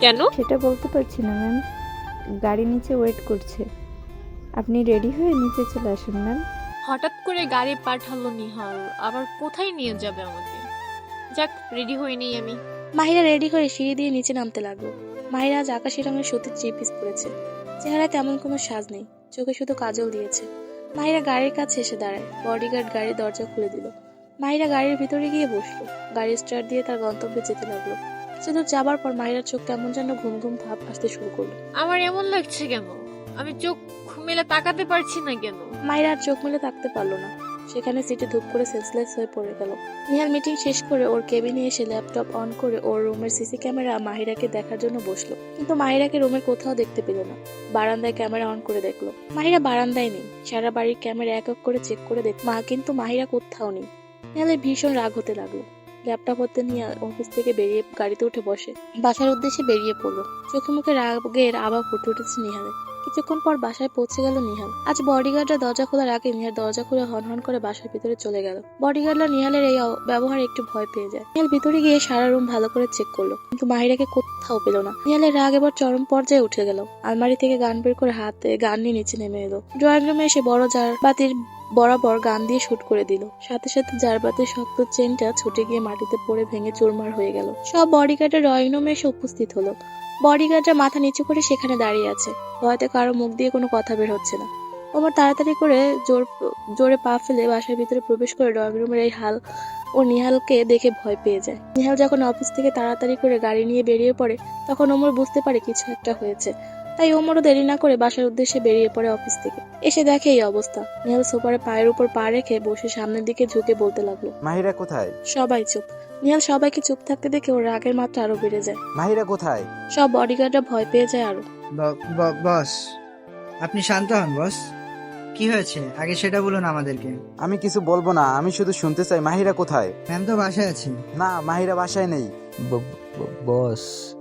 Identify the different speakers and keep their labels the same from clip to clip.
Speaker 1: কেন?
Speaker 2: সেটা বলতে পারছি না ম্যাম গাড়ি নিচে ওয়েট করছে। আপনি রেডি হয়ে নিচে চলে আসুন ম্যাম
Speaker 1: হঠাৎ করে গাড়ি পাঠালো নিহাল আবার কোথায় নিয়ে যাবে আমাকে? যাক রেডি হয়ে নেই আমি।
Speaker 3: মাহিরা রেডি হয়ে সিঁড়ি দিয়ে নিচে নামতে লাগল। মাহিরা আজ আকাশি রঙের সুতির থ্রি পিস পরেছে। চেহারায় তেমন কোনো সাজ নেই। চোখে শুধু কাজল দিয়েছে। মাহিরা গাড়ির কাছে এসে দাঁড়ায়। বডিগার্ড গাড়ির দরজা খুলে দিল। মাহিরা গাড়ির ভিতরে গিয়ে বসল। গাড়ি স্টার্ট দিয়ে তার গন্তব্যে যেতে লাগল। কিছু যাবার পর মাহিরার চোখ কেমন যেন ঘুম ঘুম ভাব আসতে শুরু করল।
Speaker 1: আমার এমন লাগছে কেন? আমি চোখ মেলে তাকাতে পারছি না কেন?
Speaker 3: মায়ের আর চোখ মেলে থাকতে পারল না। সেখানে সিটে ধূপ করে সেন্সলেস হয়ে পড়ে গেল। নিহাল মিটিং শেষ করে ওর কেবিনে এসে ল্যাপটপ অন করে ওর রুমের সিসি ক্যামেরা মাহিরাকে দেখার জন্য বসল। কিন্তু মাহিরাকে রুমে কোথাও দেখতে পেল না। বারান্দায় ক্যামেরা অন করে দেখল। মাহিরা বারান্দায় নেই। সারা বাড়ির ক্যামেরা এক এক করে চেক করে দেখ মা কিন্তু মাহিরা কোথাও নেই। নিহালের ভীষণ রাগ হতে লাগল। ল্যাপটপ হতে নিয়ে অফিস থেকে বেরিয়ে গাড়িতে উঠে বসে। বাসার উদ্দেশ্যে বেরিয়ে পড়ল। চোখে মুখে রাগের আবার ফুটে উঠেছে নিহালে কিছুক্ষণ পর বাসায় পৌঁছে গেল নিহাল। আজ বডিগার্ডরা দরজা খোলার আগে নিহাল দরজা খুলে হন হন করে বাসার ভিতরে চলে গেল। বডিগার্ডরা নিহালের এই ব্যবহারে একটু ভয় পেয়ে যায়। নিহাল ভিতরে গিয়ে সারা রুম ভালো করে চেক করল, কিন্তু মাহিরাকে কোথাও পেল না। নিহালের রাগ এবার চরম পর্যায়ে উঠে গেল। আলমারি থেকে গান বের করে হাতে গান নিয়ে নিচে নেমে এলো। ড্রয়িং রুমে এসে বড় জার বাতির বরাবর গান দিয়ে শুট করে দিল। সাথে সাথে জারবাতির শক্ত চেনটা ছুটে গিয়ে মাটিতে পড়ে ভেঙে চুরমার হয়ে গেল। সব বডিগার্ডের ড্রয়িং রুমে এসে উপস্থিত হলো। বডিগার্ডরা মাথা নিচু করে সেখানে দাঁড়িয়ে আছে। ভয়তে কারও মুখ দিয়ে কোনো কথা বের হচ্ছে না। ওমর তাড়াতাড়ি করে জোর, জোরে পা ফেলে বাসার ভিতরে প্রবেশ করে ড্রয়িং রুমের এই হাল ও নিহালকে দেখে ভয় পেয়ে যায়। নিহাল যখন অফিস থেকে তাড়াতাড়ি করে গাড়ি নিয়ে বেরিয়ে পড়ে, তখন ওমর বুঝতে পারে কিছু একটা হয়েছে। তাই ওমরও দেরি না করে বাসার উদ্দেশ্যে বেরিয়ে পড়ে অফিস থেকে। এসে দেখে এই অবস্থা। নিহাল সোফারে পায়ের উপর পা রেখে বসে সামনের দিকে ঝুঁকে বলতে লাগল
Speaker 4: মাহিরা কোথায়?
Speaker 3: সবাই চুপ। নিহাল সবাইকে চুপ থাকতে দেখে ওর রাগের মাত্রা আরও বেড়ে যায়।
Speaker 4: মাহিরা কোথায়?
Speaker 3: সব বডিগার্ডরা ভয় পেয়ে যায় আরও।
Speaker 5: ব- ব- বস আপনি শান্ত হন বস। কি হয়েছে? আগে সেটা বলুন আমাদেরকে।
Speaker 4: আমি কিছু বলব না আমি শুধু শুনতে চাই। মাহিরা কোথায়?
Speaker 5: ম্যাম তো বাসায় আছি।
Speaker 4: না মাহিরা বাসায় নেই।
Speaker 6: ব- ব- বস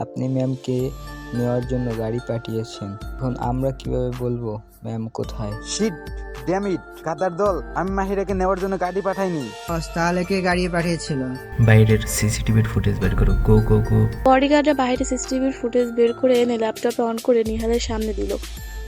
Speaker 6: আপনি ম্যামকে নেওয়ার জন্য গাড়ি পাঠিয়েছেন। এখন আমরা কীভাবে বলব ম্যাম কোথায়?
Speaker 4: শিট ড্যামিট কাতার দল আমি মাহিরাকে নেওয়ার জন্য গাড়ি পাঠাইনি।
Speaker 5: বস তাহলে কে গাড়ি পাঠিয়েছিল?
Speaker 7: বাইরের সিসিটিভির ফুটেজ বের করো গো গো গো।
Speaker 3: বডিগার্ডরা বাইরে সিসিটিভির ফুটেজ বের করে এনে ল্যাপটপে অন করে নিহালের সামনে দিল।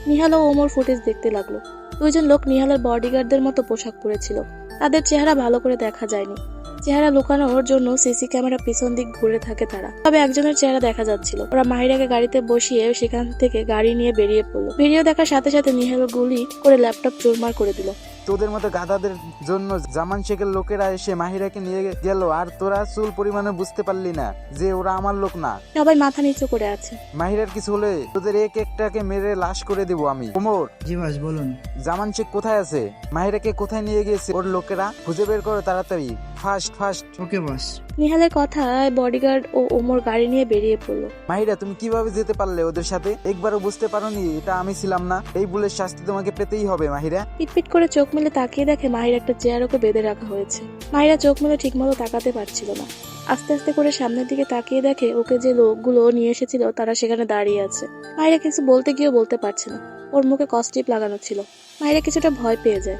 Speaker 3: নিহাল ও ওমর ফুটেজ দেখতে লাগল। দুইজন লোক নিহালের বডিগার্ডদের মতো পোশাক পরেছিল। তাদের চেহারা ভালো করে দেখা যায়নি। চেহারা লুকানোর জন্য সিসি ক্যামেরা পিছন দিক ঘুরে থাকে তারা। তবে একজনের চেহারা দেখা যাচ্ছিল। ওরা মাহিরাকে গাড়িতে বসিয়ে সেখান থেকে গাড়ি নিয়ে বেরিয়ে পড়ল। ভিডিও দেখার সাথে সাথে নিহাল গুলি করে ল্যাপটপ চুরমার করে দিল।
Speaker 4: তোদের মতো গাধাদের জন্য জামান শেখের লোকেরা এসে মাহিরাকে নিয়ে গেল আর তোরা চুল পরিমাণে বুঝতে পারলি না যে ওরা আমার লোক না।
Speaker 3: সবাই মাথা নিচু করে আছে।
Speaker 4: মাহিরার কিছু হলে তোদের এক একটাকে মেরে লাশ করে দেবো আমি। কোমর
Speaker 5: জি বলুন।
Speaker 4: জামান শেখ কোথায় আছে? মাহিরাকে কোথায় নিয়ে গিয়েছে? ওর লোকেরা খুঁজে বের করো তাড়াতাড়ি। Fast fast.
Speaker 5: ওকে বস।
Speaker 3: নিহালের কথায় বডিগার্ড ও ওমর গাড়ি নিয়ে বেরিয়ে পড়ল।
Speaker 4: মাহিরা তুমি কীভাবে যেতে পারলে ওদের সাথে? একবারও বুঝতে পারোনি এটা আমি ছিলাম না। এই ভুলের শাস্তি তোমাকে পেতেই হবে মাহিরা।
Speaker 3: পিটপিট করে চোখ মেলে তাকিয়ে দেখে মাহির একটা চেয়ার ওকে বেঁধে রাখা হয়েছে। মাহিরা চোখ মেলে ঠিকমতো তাকাতে পারছিল না। আস্তে আস্তে করে সামনের দিকে তাকিয়ে দেখে ওকে যে লোকগুলো নিয়ে এসেছিল তারা সেখানে দাঁড়িয়ে আছে। মাহিরা কিছু বলতে গিয়েও বলতে পারছে না। ওর মুখে কস্টিপ লাগানো ছিল। মাহিরা কিছুটা ভয় পেয়ে যায়।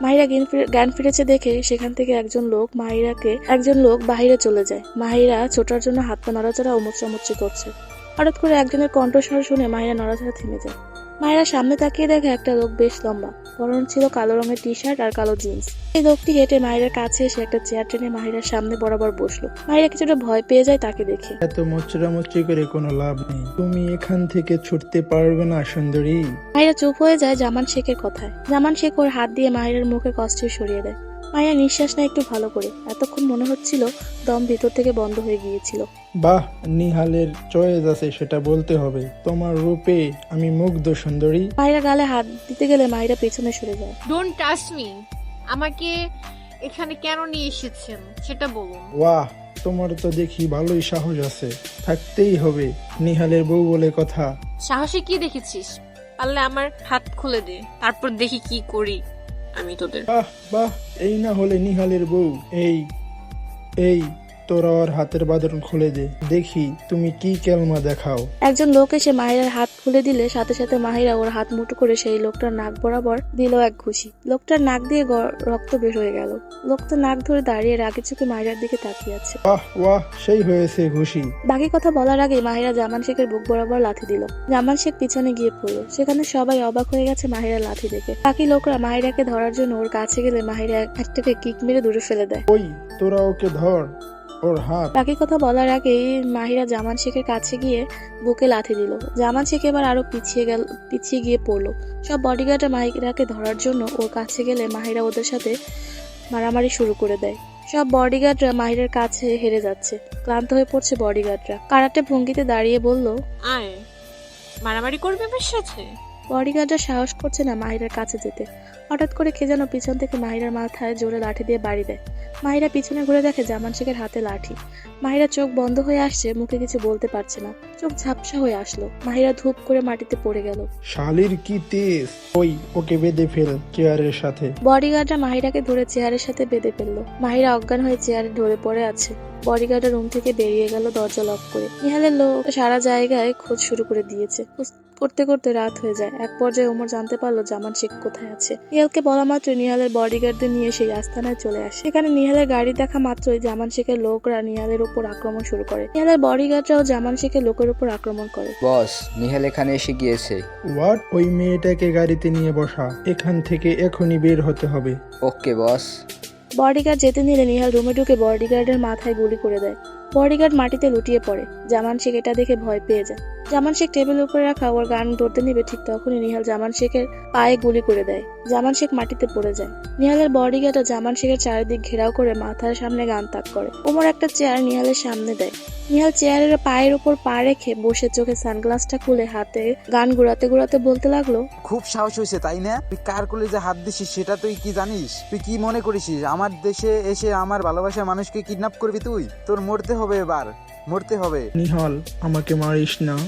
Speaker 3: মাহিরা জ্ঞান ফিরে- জ্ঞান ফিরেছে দেখে সেখান থেকে একজন লোক মাহিরাকে একজন লোক বাহিরে চলে যায়। মাহিরা ছোটার জন্য হাত পা নড়াচড়া ও মুচড়ামুচড়ি করছে। হঠাৎ করে একজনের কণ্ঠস্বর শুনে মাহিরা নড়াচড়া থেমে যায়। মায়েরা সামনে তাকিয়ে দেখে একটা লোক বেশ লম্বা পরন ছিল কালো রঙের টি শার্ট আর কালো জিন্স। এই লোকটি হেঁটে মাহিরার কাছে এসে একটা চেয়ার টেনে মাহিরার সামনে বরাবর বসল। মাহিরা কিছুটা ভয় পেয়ে যায় তাকে দেখে।
Speaker 8: এত মোচড়ামুচড়ি করে কোনো লাভ নেই। তুমি এখান থেকে ছুটতে পারবে না সুন্দরী।
Speaker 3: মাহিরা চুপ হয়ে যায় জামান শেখের কথায়। জামান শেখ ওর হাত দিয়ে মাহিরার মুখে কষ্টে সরিয়ে দেয়। মাহিরা নিঃশ্বাস নেয় একটু ভালো করে। এতক্ষণ মনে হচ্ছিল দম ভিতর থেকে বন্ধ হয়ে গিয়েছিল।
Speaker 8: বাহ নিহালের চয়েস আছে সেটা বলতে হবে। তোমার রূপে আমি মুগ্ধ সুন্দরী।
Speaker 3: মাহিরা গালে হাত দিতে গেলে মায়েরা পেছনে সরে যায়।
Speaker 1: ডোন্ট টাচ মি আমাকে এখানে কেন নিয়ে এসেছেন সেটা বলুন।
Speaker 8: ওয়াহ তোমার তো দেখি ভালোই সাহস আছে। থাকতেই হবে নিহালের বউ বলে কথা।
Speaker 1: সাহসে কি দেখেছিস? পারলে আমার হাত খুলে দে তারপর দেখি কি করি। আমি তোদের।
Speaker 8: বাহ বাহ এই না হলে নিহালের বউ এই এই। তোরা ওর হাতের বাঁধন খুলে দে। দেখি তুমি কি কেলমা দেখাও।
Speaker 3: একজন লোক এসে মাহিরার হাত খুলে দিলে সাথে সাথে মাহিরা ওর হাত মুঠো করে সেই লোকটার নাক বরাবর দিল এক ঘুষি। লোকটার নাক দিয়ে রক্ত বের হয়ে গেল। লোকটা নাক ধরে দাঁড়িয়ে রাগে চোখে মাহিরার দিকে তাকিয়ে আছে।
Speaker 8: বাহ ওয়াহ সেই হয়েছে ঘুষি।
Speaker 3: বাকি কথা বলার আগে মাহিরা জামান শেখের বুক বরাবর লাথি দিল। জামান শেখ পিছনে গিয়ে পড়ল। সেখানে সবাই অবাক হয়ে গেছে মাহিরা লাথি দেখে। বাকি লোকরা মাহিরাকে ধরার জন্য ওর কাছে গেলে মাহিরা এক- একটাকে কিক মেরে দূরে ফেলে দেয়।
Speaker 8: ওই তোরা ওকে ধর। ওর হাত।
Speaker 3: বাকি কথা বলার আগে মাহিরা জামান শেখের কাছে গিয়ে বুকে লাথি দিল। জামান শেখ এবার আরও পিছিয়ে গেল পিছিয়ে গিয়ে পড়ল। সব বডিগার্ডরা মাহিরাকে ধরার জন্য ওর কাছে গেলে মাহিরা ওদের সাথে মারামারি শুরু করে দেয়। সব বডিগার্ডরা মাহিরের কাছে হেরে যাচ্ছে। ক্লান্ত হয়ে পড়ছে বডিগার্ডরা কারাটে ভঙ্গিতে দাঁড়িয়ে বলল
Speaker 1: আয় মারামারি করবে আমার সাথে?
Speaker 3: বডিগার্ডরা সাহস করছে না মাহিরার কাছে যেতে। হঠাৎ করে কে যেন পিছন থেকে মাহিরার মাথায় জোরে লাঠি দিয়ে বাড়ি দেয়। মাহিরা পিছনে ঘুরে দেখে জামান শেখের হাতে লাঠি। মাহিরা চোখ বন্ধ হয়ে আসছে মুখে কিছু বলতে পারছে না। চোখ ঝাপসা হয়ে আসলো। মাহিরা ধূপ করে মাটিতে পড়ে গেল।
Speaker 8: শালির কি তেজ? ওই ওকে বেঁধে ফেল চেয়ারের সাথে।
Speaker 3: বডিগার্ডরা মাহিরাকে ধরে চেয়ারের সাথে বেঁধে ফেলল। মাহিরা অজ্ঞান হয়ে চেয়ারে ধরে পড়ে আছে। বডিগার্ডের রুম থেকে বেরিয়ে গেল দরজা লক করে। নিহালের লোক সারা জায়গায় খোঁজ শুরু করে দিয়েছে। করতে করতে রাত হয়ে যায়। এক পর্যায়ে ওমর জানতে পারল জামান শেখ কোথায় আছে। নিহালকে বলা মাত্র নিহালের বডিগার্ডদের নিয়ে সেই আস্তানায় চলে আসে। সেখানে নিহালের গাড়ি দেখা মাত্রই জামান শেখের লোকরা নিহালের উপর আক্রমণ শুরু করে। নিহালের বডিগার্ডরাও জামান শেখের লোকের উপর আক্রমণ করে।
Speaker 6: বস নিহাল এখানে এসে গিয়েছে।
Speaker 8: হোয়াট? ওই মেয়েটাকে গাড়িতে নিয়ে বসা। এখান থেকে এখনই বের হতে হবে।
Speaker 6: ওকে বস।
Speaker 3: বডিগার্ড যেতে নিলে নিহাল রুমে ঢুকে বডিগার্ডের মাথায় গুলি করে দেয়। বডিগার্ড মাটিতে লুটিয়ে পড়ে। জামান শেখ এটা দেখে ভয় পেয়ে যায়। জামান শেখ টেবিলের উপরে রাখা ওর গান ধরতে নিবে ঠিক তখনই নিহাল জামান শেখের পায়ে গুলি করে দেয়। জামান শেখ মাটিতে পড়ে যায়। নিহালের বডিগার্ড জামান শেখের চারিদিক ঘেরাও করে মাথার সামনে গান তাক করে। ওমর একটা চেয়ার নিহালের সামনে দেয়। নিহাল চেয়ারের পায়ের উপর পা রেখে বসে চোখে সানগ্লাসটা খুলে হাতে গান ঘুরাতে ঘুরাতে বলতে লাগল,
Speaker 4: খুব সাহস হয়েছে, তাই না? তুই কার কলেজে হাত দিছিস, সেটা তুই কি জানিস? তুই কি মনে করিস আমার দেশে এসে আমার ভালোবাসার মানুষকে কিডন্যাপ করবি তুই? তোর মরতে হবে এবার। মরতে হবে।
Speaker 8: নিহাল আমাকে মারিস না।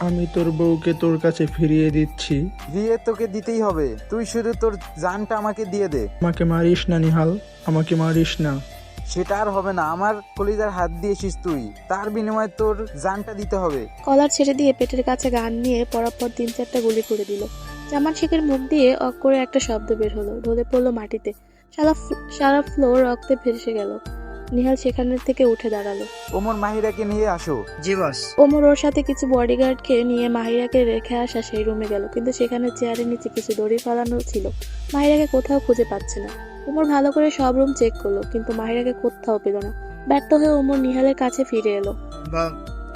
Speaker 8: আমি তোর বউকে তোর কাছে ফিরিয়ে দিচ্ছি।
Speaker 4: দিয়ে তোকে দিতেই হবে। তুই শুধু তোর জানটা আমাকে দিয়ে দে।
Speaker 8: আমাকে মারিস না নিহাল। আমাকে মারিস না।
Speaker 4: সেটা আর হবে না। আমার কলিজার হাত দিয়েছিস তুই। তার বিনিময়ে তোর জানটা দিতে হবে।
Speaker 3: কলার ছেড়ে দিয়ে পেটের কাছে গান নিয়ে পরাপর তিন চারটা গুলি করে দিল। জামান শেখের মুখ দিয়ে অক করে একটা শব্দ বের হলো। ঢলে পড়ল মাটিতে। সারা সারা ফ্লোর রক্তে ভেসে গেল। নিহাল সেখান থেকে উঠে দাঁড়াল।
Speaker 4: ওমর মাহিরাকে নিয়ে আসো।
Speaker 5: জি বস।
Speaker 3: ওমর ওর সাথে কিছু বডিগার্ডকে নিয়ে মাহিরাকে রেখে আসা সেই রুমে গেল কিন্তু সেখানে চেয়ারের নিচে কিছু দড়ি ফালানো ছিল। মাহিরাকে কোথাও খুঁজে পাচ্ছে না। ওমর ভালো করে সব রুম চেক করল কিন্তু মাহিরাকে কোথাও পেল না। ব্যর্থ হয়ে ওমর নিহালের কাছে ফিরে এলো।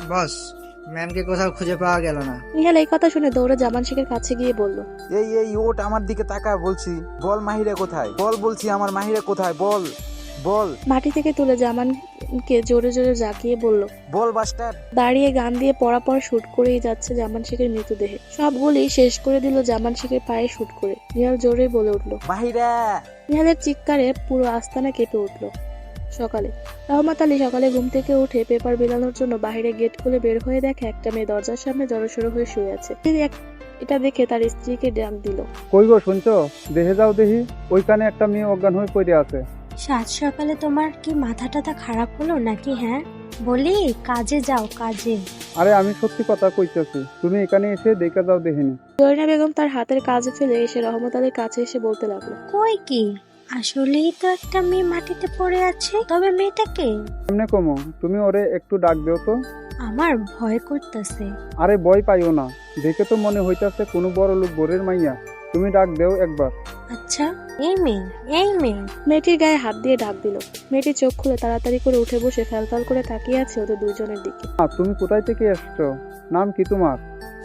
Speaker 5: বস ম্যামকে কোথাও খুঁজে পাওয়া গেল না।
Speaker 3: নিহাল এই কথা শুনে দৌড়ে জামান শেখের কাছে গিয়ে বলল
Speaker 4: এই এই ওট আমার দিকে তাকা বলছি। বল মাহিরা কোথায়? বল বলছি আমার মাহিরা কোথায়? বল। বল।
Speaker 3: মাটি থেকে তুলে জামানকে জোরে জোরে জাকিয়ে বলল
Speaker 4: বল বাস্টার
Speaker 3: দাঁড়িয়ে গান দিয়ে পরাপর শুট করেই যাচ্ছে জামান শেখের মৃতদেহে। সবগুলি শেষ করে দিল জামান শেখের পায়ে শুট করে। নিহাল জোরে বলে উঠল
Speaker 4: মাহিরা।
Speaker 3: নিহালের চিৎকারে পুরো আস্তানা কেঁপে উঠল। সকালে রহমত আলী সকালে ঘুম থেকে উঠে পেপার বিলানোর জন্য বাইরে গেট খুলে বের হয়ে দেখে একটা মেয়ে দরজার সামনে জড়সড়ো হয়ে শুয়ে আছে। এটা দেখে তার স্ত্রীকে ডাক দিল
Speaker 9: কই গো শুনছো? দেখে যাও দেখি। ওইখানে একটা মেয়ে অজ্ঞান হয়ে পড়ে আছে।
Speaker 10: সাত সকালে তোমার কি মাথা টাথা খারাপ হলো নাকি হ্যাঁ? বলি কাজে যাও কাজে।
Speaker 9: আরে আমি সত্যি কথা কইতেছি। তুমি এখানে এসে দেখে যাও দেখিনি।
Speaker 3: জরিনা বেগম তার হাতের কাজে ফেলে এসে রহমত আলীর কাছে এসে বলতে লাগল।
Speaker 10: কই কি? আসলেই তো একটা মেয়ে মাটিতে পড়ে আছে। তবে মেয়েটাকে
Speaker 9: সামনে কমো? তুমি ওরে একটু ডাক দিও তো।
Speaker 10: আমার ভয় করতেছে।
Speaker 9: আরে ভয় পাইও না। দেখে তো মনে হইতাছে কোনো বড় লোক বোরের মাইয়া। তুমি ডাক দেও একবার।
Speaker 10: আচ্ছা এই মেয়ে এই মেয়ে।
Speaker 3: মেয়েটির গায়ে হাত দিয়ে ডাক দিল। মেয়েটি চোখ খুলে তাড়াতাড়ি করে উঠে বসে ফ্যালফাল করে তাকিয়ে আছে ওদের দুইজনের দিকে।
Speaker 9: আ, তুমি কোথায় থেকে এসছো? নাম কি তোমার?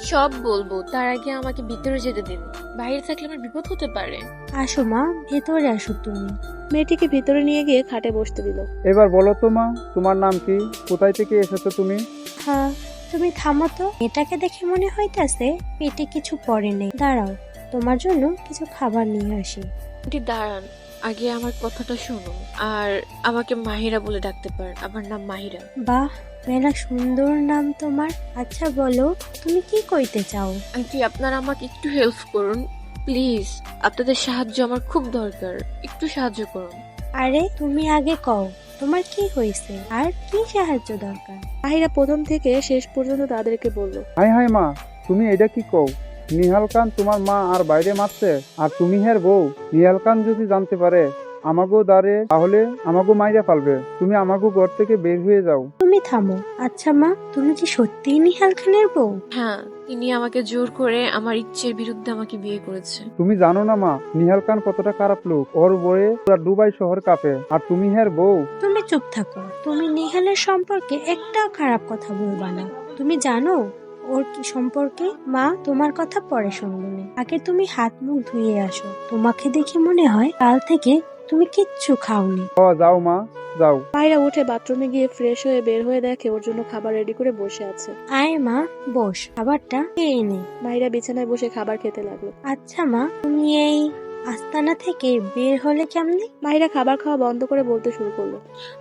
Speaker 1: সব বলব তার আগে আমাকে ভিতরে যেতে দিন বাইরে থাকলে আমার বিপদ হতে পারে।
Speaker 10: আসো মা ভেতরে আসো তুমি।
Speaker 3: মেয়েটিকে ভিতরে নিয়ে গিয়ে খাটে বসতে দিল।
Speaker 9: এবার বলো তো মা তোমার নাম কি? কোথায় থেকে এসেছ তুমি?
Speaker 10: হ্যাঁ তুমি থামো তো। এটাকে দেখে মনে হইতাছে পেটে কিছু পড়ে নেই। দাঁড়াও। তোমার জন্য কিছু খাবার নিয়ে আসি।
Speaker 1: আন্টি দাঁড়ান আগে আমার কথাটা শুনুন। আর আমাকে মাহিরা বলে ডাকতে পারেন আমার নাম মাহিরা।
Speaker 10: বাহ মেলা সুন্দর নাম তোমার। আচ্ছা বলো তুমি কি কইতে চাও?
Speaker 1: আন্টি আপনারা আমাকে একটু হেল্প করুন প্লিজ আপনাদের সাহায্য আমার খুব দরকার একটু সাহায্য করুন।
Speaker 10: আরে তুমি আগে কও তোমার কি হয়েছে? আর কি সাহায্য দরকার?
Speaker 3: মাহিরা প্রথম থেকে শেষ পর্যন্ত তাদেরকে বলল
Speaker 9: হাই হাই মা তুমি এটা কি কও? নিহাল খান তোমার মা আর বাইরে মারছে আর তুমি হের বউ। নিহাল খান যদি জানতে পারে আমাকেও দাঁড়ে তাহলে আমাকেও মাইরা ফালবে। তুমি আমাকেও ঘর থেকে বের হয়ে যাও।
Speaker 10: তুমি থামো। আচ্ছা মা তুমি কি সত্যিই নিহাল খানের বউ?
Speaker 1: হ্যাঁ তিনি আমাকে জোর করে আমার ইচ্ছের বিরুদ্ধে আমাকে বিয়ে করেছে।
Speaker 9: তুমি জানো না মা নিহাল খান কতটা খারাপ লোক। ওর বয়ে পুরা দুবাই শহর কাঁপে আর তুমি হের বউ।
Speaker 10: তুমি চুপ থাকো। তুমি নিহালের সম্পর্কে একটাও খারাপ কথা বলবা না। তুমি জানো? ওর কি সম্পর্কে? মা তোমার কথা পরে শুনব আগে তুমি হাত মুখ ধুয়ে আসো। তোমাকে দেখে মনে হয় কাল থেকে তুমি কিচ্ছু খাওনি।
Speaker 9: ও যাও মা যাও।
Speaker 3: মাহিরা উঠে বাথরুমে গিয়ে ফ্রেশ হয়ে বের হয়ে দেখে ওর জন্য খাবার রেডি করে বসে আছে।
Speaker 10: আয় মা বস। খাবারটা খেয়ে নে।
Speaker 3: মাহিরা বিছানায় বসে খাবার খেতে লাগল।
Speaker 10: আচ্ছা মা তুমি এই আস্তানা থেকে বের হলে কেমনে?
Speaker 3: মাহিরা খাবার খাওয়া বন্ধ করে বলতে শুরু করল।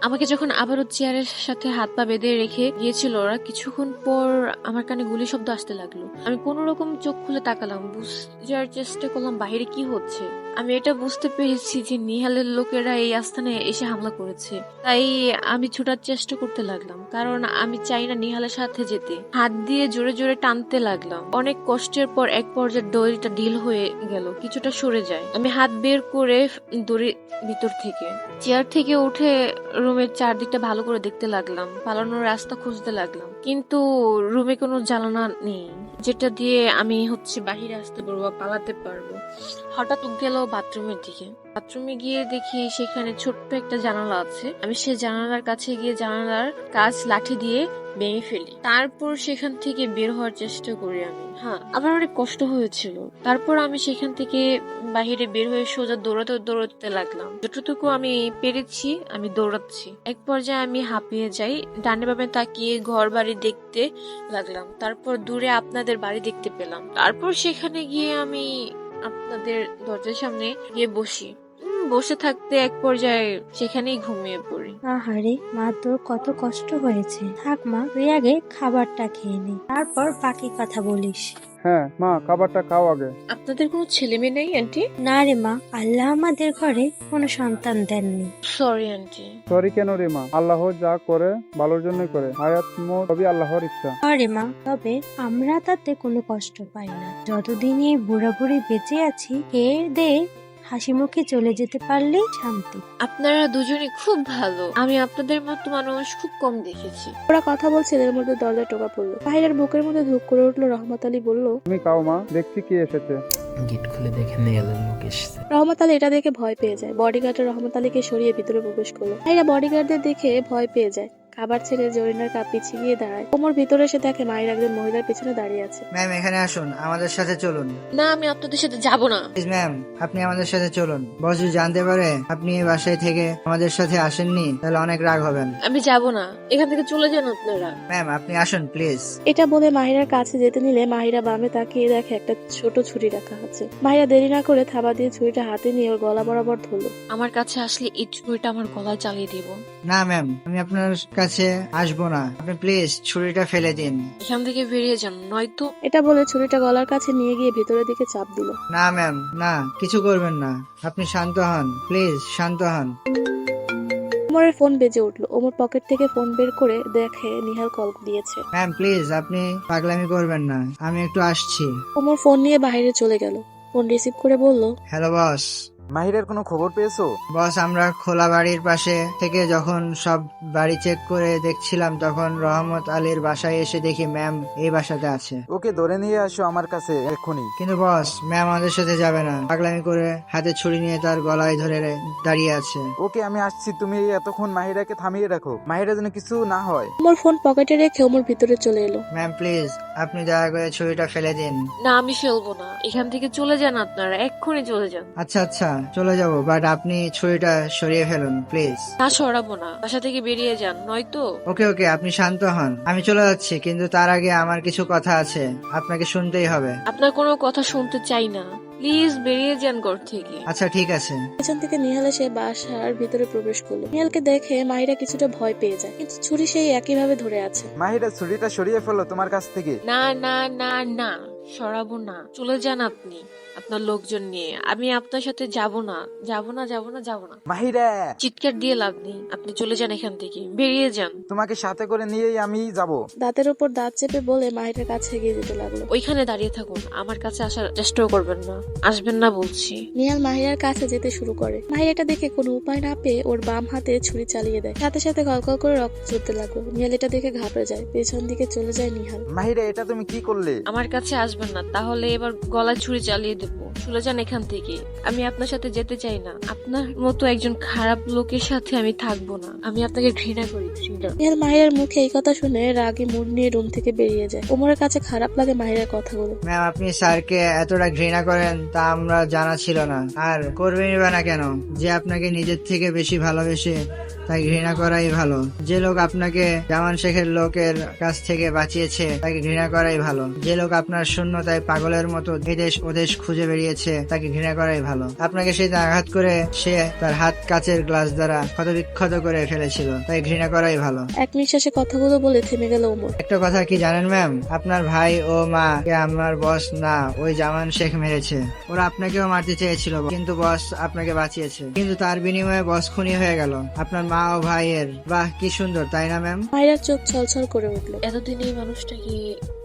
Speaker 1: আমাকে যখন আবারও চেয়ারের সাথে হাত পা বেঁধে রেখে গিয়েছিল, ওরা কিছুক্ষণ পর আমার কানে গুলি শব্দ আসতে লাগল। আমি কোনো রকম চোখ খুলে তাকালাম বুঝার চেষ্টা করলাম বাইরে কি হচ্ছে? আমি এটা বুঝতে পেরেছি যে নিহালের লোকেরা এই আস্থানে এসে হামলা করেছে। তাই আমি ছোটার চেষ্টা করতে লাগলাম, কারণ আমি চাই না নিহালের সাথে যেতে। হাত দিয়ে জোরে জোরে টানতে লাগলাম। অনেক কষ্টের পর এক পর্যায়ে দড়িটা ঢিল হয়ে গেল, কিছুটা সরে যায়। আমি হাত বের করে দড়ি ভিতর থেকে, চেয়ার থেকে উঠে রুমের চারদিকটা ভালো করে দেখতে লাগলাম, পালানোর রাস্তা খুঁজতে লাগলাম। কিন্তু রুমে কোনো জানালা নেই। যেটা দিয়ে আমি হচ্ছে বাহিরে আসতে পারব পালাতে পারব। হঠাৎ গেল বাথরুমের দিকে। বাথরুমে গিয়ে দেখি সেখানে ছোট্ট একটা জানালা আছে। আমি সে জানালার কাছে গিয়ে জানালার কাজ লাঠি দিয়ে ভেঙে ফেলি। তারপর সেখান থেকে বের হওয়ার চেষ্টা করি আমি। হ্যাঁ আমার অনেক কষ্ট হয়েছিল। তারপর আমি সেখান থেকে বাহিরে বের হয়ে সোজা দৌড়াতে দৌড়াতে লাগলাম। যতটুকু আমি পেরেছি, আমি দৌড়াচ্ছি। এক পর্যায়ে আমি হাঁপিয়ে যাই, ডানে বামে তাকিয়ে ঘর বাড়ি দেখতে লাগলাম। তারপর দূরে আপনাদের বাড়ি দেখতে পেলাম। তারপর সেখানে গিয়ে আমি আপনাদের দরজার সামনে গিয়ে বসি। বসে থাকতে এক পর্যায়ে সেখানেই ঘুমিয়ে পড়ি।
Speaker 10: আহারে মা তোর কত কষ্ট হয়েছে। থাক মা তুই আগে খাবারটা খেয়ে নে। তারপর বাকি কথা বলিস।
Speaker 9: হ্যাঁ মা খাবারটা খাও আগে।
Speaker 1: আপনাদের কোনো ছেলে মেয়ে নেই আন্টি?
Speaker 10: না রে মা আল্লাহ আমাদের ঘরে কোনো সন্তান দেননি।
Speaker 1: Sorry aunty.
Speaker 9: সরি কেন রে মা? আল্লাহ যা করে ভালোর জন্য করে। হায়াত মো সবই আল্লাহর ইচ্ছা।
Speaker 10: আরে মা তবে আমরা তাতে কোনো কষ্ট পাই না। যতদিন এই বুড়া বুড়ি বেঁচে আছি খেয়ে দে হাসি মুখে চলে যেতে পারলেই শান্তি।
Speaker 1: আপনারা দুজনে খুব ভালো। আমি আপনাদের মতো মানুষ খুব কম দেখেছি।
Speaker 3: ওরা কথা বলছে এদের মধ্যে দরজা টোকা পড়ল। মাহিরার বুকের মধ্যে ধুক করে উঠল রহমত আলী বলল
Speaker 9: তুমি খাও মা দেখছি কি এসেছে।
Speaker 7: গেট খুলে দেখেন নিহালের লোক এসছে।
Speaker 3: রহমত আলী এটা দেখে ভয় পেয়ে যায়। বডিগার্ডরা রহমত আলীকে সরিয়ে ভিতরে প্রবেশ করল। মাহিরা বডিগার্ডদের দেখে ভয় পেয়ে যায়। খাবার ছেড়ে জরিনার কাপ পিছিয়ে গিয়ে দাঁড়ায়। ওমর ভিতরে এসে দেখে মাহিরা একজন মহিলার পিছনে দাঁড়িয়ে আছে।
Speaker 5: ম্যাম এখানে আসুন আমাদের সাথে চলুন।
Speaker 1: না আমি আপনাদের সাথে যাব না।
Speaker 5: প্লিজ ম্যাম আপনি আমাদের সাথে চলুন। বস যদি জানতে পারে আপনি এই বাসায় থেকে আমাদের সাথে আসেননি তাহলে অনেক রাগ হবেন।
Speaker 1: আমি যাব না। এখান থেকে চলে যান আপনারা।
Speaker 5: ম্যাম আপনি আসুন প্লিজ
Speaker 3: এটা বলে মাহিরার কাছে যেতে নিলে মাহিরা বামে তাকিয়ে দেখে একটা ছোট ছুরি রাখা আছে। মাহিরা দেরি না করে থাবা দিয়ে ছুরিটা হাতে নিয়ে ওর গলা বরাবর ধরলো।
Speaker 1: আমার কাছে আসলে এই ছুরিটা আমার গলায় চালিয়ে দিব।
Speaker 5: না ম্যাম আমি আপনার কাছে আসব না। আপনি প্লিজ ছুরিটা ফেলে দিন।
Speaker 1: এখান থেকে বেরিয়ে যান নয়তো
Speaker 3: এটা বলে ছুরিটা গলার কাছে নিয়ে গিয়ে ভেতরের দিকে চাপ দিল।
Speaker 5: না ম্যাম না কিছু করবেন না। আপনি শান্ত হন প্লিজ শান্ত হন।
Speaker 3: ওমরের ফোন বেজে উঠল। ওমর পকেট থেকে ফোন বের করে দেখে নিহাল কল দিয়েছে।
Speaker 5: ম্যাম প্লিজ আপনি পাগলামি করবেন না। আমি একটু আসছি।
Speaker 3: ওমর ফোন নিয়ে বাইরে চলে গেল। ফোন রিসিভ করে বলল
Speaker 5: হ্যালো বস
Speaker 4: মাহিরের কোনো খবর পেয়েছ?
Speaker 5: বস আমরা খোলা বাড়ির পাশে থেকে যখন সব বাড়ি চেক করে দেখছিলাম তখন রহমত আলীর বাসায় এসে দেখি ম্যাম এই বাসাতে আছে।
Speaker 4: ওকে ধরে নিয়ে আসো আমার কাছে এক্ষুনি।
Speaker 5: কিন্তু বস ম্যাম আমাদের সাথে যাবে না। পাগলামি করে হাতে ছুরি নিয়ে তার গলায় ধরে দাঁড়িয়ে আছে।
Speaker 4: ওকে আমি আসছি। তুমি এতক্ষণ মাহিরাকে থামিয়ে রাখো। মাহিরা যেন কিছু না হয়।
Speaker 3: ওমর ফোন পকেটে রেখে ওমর ভিতরে চলে এলো।
Speaker 5: ম্যাম প্লিজ আপনি দয়া করে ছুরিটা ফেলে দিন।
Speaker 1: না আমি ফেলব না। এখান থেকে চলে যান আপনারা এক্ষুনি চলে যান।
Speaker 5: আচ্ছা আচ্ছা। চলে যাব বাট আপনি ছুরিটা সরিয়ে ফেলুন প্লিজ
Speaker 1: না সরাবো না। বাসা থেকে বেরিয়ে যান নয়তো।
Speaker 5: ওকে ওকে আপনি শান্ত হন। আমি চলে যাচ্ছি কিন্তু তার আগে আমার কিছু কথা আছে। আপনাকে শুনতেই হবে।
Speaker 1: আপনার কোনো কথা শুনতে চাই না। প্লিজ বেরিয়ে যান ঘর থেকে।
Speaker 5: আচ্ছা ঠিক আছে।
Speaker 3: পেছন থেকে নিহাল এসে বাসার ভিতরে প্রবেশ করল। নিহালকে দেখে মাহিরা কিছুটা ভয় পেয়ে যায় কিন্তু ছুরি সেই একইভাবে ধরে আছে।
Speaker 4: মাহিরা ছুরিটা সরিয়ে ফেলো তোমার কাছ থেকে।
Speaker 1: না না না না সরাবো না। চলে যান আপনি আপনার লোকজন নিয়ে। আমি আপনার সাথে যাব না যাব না যাব না যাব না।
Speaker 4: মাহিরা!
Speaker 1: চিৎকার দিয়ে লাভ নেই। আপনি চলে যান এখান থেকে বেরিয়ে যান।
Speaker 4: তোমাকে সাথে করে নিয়েই আমি যাব।
Speaker 3: দাঁতের উপর দাঁত চেপে বলে মাহিরার কাছে এগিয়ে যেতে লাগল।
Speaker 1: ওইখানে দাঁড়িয়ে থাকুন আমার কাছে আসার চেষ্টাও করবেন না। আসবেন না বলছি।
Speaker 3: নিহাল মাহিরার কাছে যেতে শুরু করে। মাহিরাটা দেখে কোনো উপায় না পেয়ে ওর বাম হাতে ছুরি চালিয়ে দেয়। সাথে সাথে গলগল করে রক্ত চলতে লাগল। নিহাল এটা দেখে ঘাবড়ে যায়। পেছন দিকে চলে যায় নিহাল।
Speaker 4: মাহিরা এটা তুমি কি করলে?
Speaker 1: আমার কাছে আসবেন না তাহলে এবার গলায় ছুরি চালিয়ে দেবো। চলে যান এখান থেকে। আমি আপনার সাথে যেতে চাই না। আপনার মতো একজন খারাপ লোকের সাথে আমি থাকব না। আমি আপনাকে ঘৃণা করি ঘৃণা
Speaker 3: নিহাল মাহিরার মুখে এই কথা শুনে রাগে মুড নিয়ে রুম থেকে বেরিয়ে যায়। ওমরের কাছে খারাপ লাগে মাহিরার কথাগুলো।
Speaker 5: ম্যাম আপনি স্যারকে এতটা ঘৃণা করেন তা আমরা জানা ছিল না। আর করবেনই বা না কেন? যে আপনাকে নিজের থেকে বেশি ভালোবেসে তাই ঘৃণা করাই ভালো। যে লোক আপনাকে জামান শেখের লোকের কাছ থেকে বাঁচিয়েছে তাকে ঘৃণা করাই ভালো। যে লোক আপনার শূন্যতায় পাগলের মতো এদেশ ওদেশ খুঁজে বেরিয়েছে তাকে ঘৃণা করাই ভালো। আপনাকে সেই আঘাত করে সে তার হাত কাচের গ্লাস দ্বারা ক্ষতবিক্ষত করে ফেলেছিল তাই ঘৃণা করাই ভালো।
Speaker 3: এক নিঃশ্বাসে কথাগুলো বলে থেমে গেল ওমর।
Speaker 5: একটা কথা কি জানেন ম্যাম? আপনার ভাই ও মা কে আমার বস না ওই জামান শেখ মেরেছে। ওরা আপনাকেও মারতে চেয়েছিল কিন্তু বস আপনাকে বাঁচিয়েছে। কিন্তু তার বিনিময়ে বস খুনি হয়ে গেল। আপনার মা ও ভাইয়ের। বাহ কি সুন্দর তাই না ম্যাম?
Speaker 3: চোখ ছলছল করে উঠল।
Speaker 1: এতদিন এই মানুষটাকে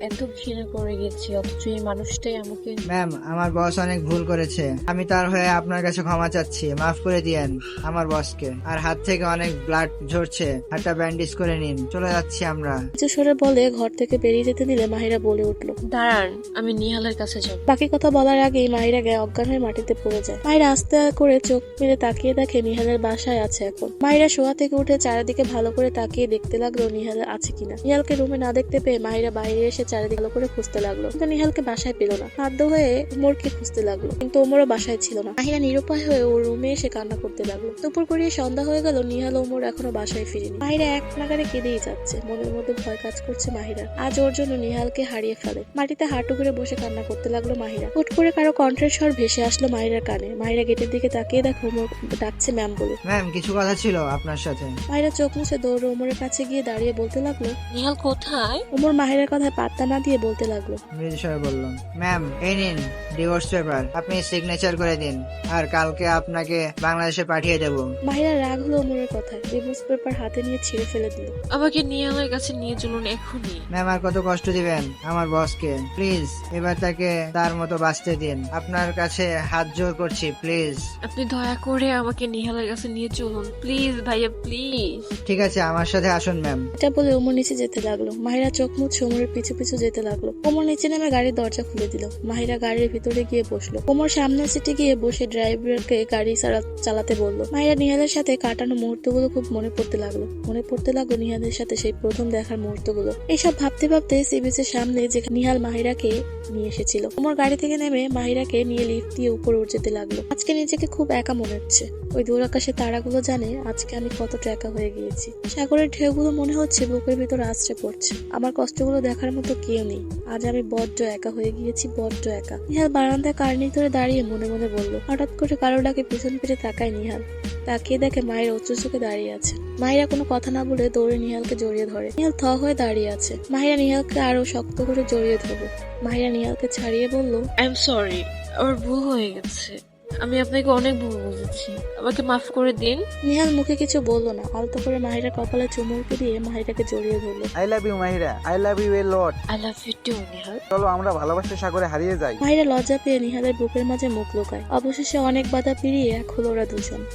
Speaker 1: এত ঘৃণা করে গেছি? অথচ এই মানুষটাই আমাকে
Speaker 5: ম্যাম আমার বস অনেক ভুল করেছে। আমি তার হয়ে আপনার কাছে ক্ষমা চাচ্ছি। মাফ করে দিয়েন আমার বসকে। আর হাত থেকে অনেক ব্লাড ঝরছে। হাতটা ব্যান্ডেজ করে নিন। চলে যাচ্ছি আমরা।
Speaker 3: কিছু সরে বলে ঘর থেকে বেরিয়ে যেতে দিলে মাহিরা বলে উঠল
Speaker 1: দাঁড়ান আমি নিহালের কাছে যাব।
Speaker 3: বাকি কথা বলার আগেই মাহিরা গায়ে অজ্ঞান হয়ে মাটিতে পড়ে যায়। মাহিরা আস্তে করে চোখ মেরে তাকিয়ে দেখে নিহালের বাসায় আছে এখন। মাহিরা শোয়া থেকে উঠে চারিদিকে ভালো করে তাকিয়ে দেখতে লাগল নিহাল আছে কিনা। নিহালকে রুমে না দেখতে পেয়ে মাহিরা বাইরে এসে চারিদিকে ভালো করে খুঁজতে লাগল। কিন্তু নিহালকে বাসায় পেল না। বাধ্য হয়ে উমরকে খুঁজতে লাগল। কিন্তু ওমরও বাসায় ছিল না। মাহিরা নিরুপায় হয়ে ওর রুমে এসে কান্না করতে লাগল। দুপুর করিয়ে সন্ধ্যা হয়ে গেল, নিহাল ওমর এখনও বাসায় ফিরেনি। মাহিরা এক নাগারে কেঁদেই যাচ্ছে। মনের মধ্যে ভয় কাজ করছে মাহিরা আজ ওর জন্য নিহালকে হারিয়ে ফেলে। মাটিতে হাঁটু করে বসে কান্না করতে লাগল মাহিরা। হুট করে কারও কণ্ঠের স্বর ভেসে আসলো মাহিরার কানে। মাহিরা গেটের দিকে তাকিয়ে দেখো ওমর ডাকছে, ম্যাম বলে
Speaker 5: ম্যাম, কিছু কথা ছিল। আপনার সাথে?
Speaker 3: মাহিরা চোখ মুছে দৌড়ে ওমরের কাছে গিয়ে দাঁড়িয়ে বলতে লাগল
Speaker 1: নিহাল কোথায়?
Speaker 3: ওমর মাহিরার কথায় পাত্তা না দিয়ে বলতে লাগল।
Speaker 5: মৃদু স্বরে বললাম ম্যাম এই নিন ডিভোর্স পেপার আপনি সিগনেচার করে দিন আর কালকে আপনাকে বাংলাদেশে পাঠিয়ে দেব।
Speaker 3: মাহিরা রাগ হলো ওমরের কথায় ডিভোর্স পেপার হাতে নিয়ে ছিঁড়ে ফেলে দিল।
Speaker 1: আমাকে নিহালের কাছে নিয়ে চলুন এখনই।
Speaker 5: ম্যাম আর কত কষ্ট দিবেন আমার বসকে প্লিজ এবার তাকে তার মতো বাঁচতে দিন। আপনার কাছে হাত জোর করছি প্লিজ
Speaker 1: আপনি দয়া করে আমাকে নিহালের কাছে নিয়ে চলুন। প্লিজ ভাইয়া প্লিজ
Speaker 5: ঠিক আছে আমার সাথে আসুন ম্যাম
Speaker 3: এটা বলে ওমর নিচে যেতে লাগল। মাহিরা চোখ মুছে ওমরের পিছু পিছু যেতে লাগল। ওমর নিচে নেমে গাড়ির দরজা খুলে দিল। মাহিরা গাড়ির ভিতরে গিয়ে বসল। ওমর সামনের সিটে গিয়ে বসে ড্রাইভারকে গাড়ি চালা- চালাতে বলল। মাহিরা নিহালের সাথে কাটানো মুহূর্তগুলো খুব মনে পড়তে লাগল। মনে পড়তে লাগল নিহালের সাথে সেই প্রথম দেখার মুহূর্তগুলো। এইসব ভাবতে ভাবতে সি বিচের সামনে যে নিহাল মাহিরাকে নিয়ে এসেছিল। ওমর গাড়ি থেকে নেমে মাহিরাকে নিয়ে লিফট দিয়ে উপরে উঠে যেতে লাগল। আজকে নিজেকে খুব একা মনে হচ্ছে। ওই দূর আকাশে তারাগুলো জানে আজকে আমি কতটা একা হয়ে গিয়েছি। সাগরের ঢেউগুলো মনে হচ্ছে বুকের ভিতর আশ্রে পড়ছে। আমার কষ্টগুলো দেখার মতো কেউ নেই। আজ আমি বড্ড একা হয়ে গিয়েছি, বড্ড একা। নিহাল বারান্দায় কার্নিক ধরে দাঁড়িয়ে মনে মনে বলল, হঠাৎ করে কারও ডাকে পিছন ফিরে তাকায় নিহাল। তাকিয়ে দেখে মায়ের উচ্চ চোখে দাঁড়িয়ে আছে। মাহিরা কোনো কথা না বলে দৌড়ে নিহালকে জড়িয়ে ধরে। নিহাল থ হয়ে দাঁড়িয়ে আছে। মাহিরা নিহালকে আরও শক্ত করে জড়িয়ে ধরবে। মাহিরা নিহালকে ছাড়িয়ে বলল
Speaker 1: আই এম সরি আমার ভুল হয়ে গেছে। আমি আপনাকে অনেক ভুল বুঝেছি। আমাকে মাফ করে দিন।
Speaker 3: নিহাল মুখে কিছু বলল না। আলতো করে মাহিরা কপালে চুমুকে দিয়ে মাহিরাকে জড়িয়ে ধরলো।
Speaker 4: I love you Mahira. I love you a lot
Speaker 1: I love you too Nihal.
Speaker 4: চলো আমরা ভালোবাসার সাগরে হারিয়ে যাই।
Speaker 3: মাহিরা লজ্জা পেয়ে নিহালের বুকের মাঝে মুখ লুকায়। অবশেষে অনেক বাধা পেরিয়ে এক হলো ওরা দুজন।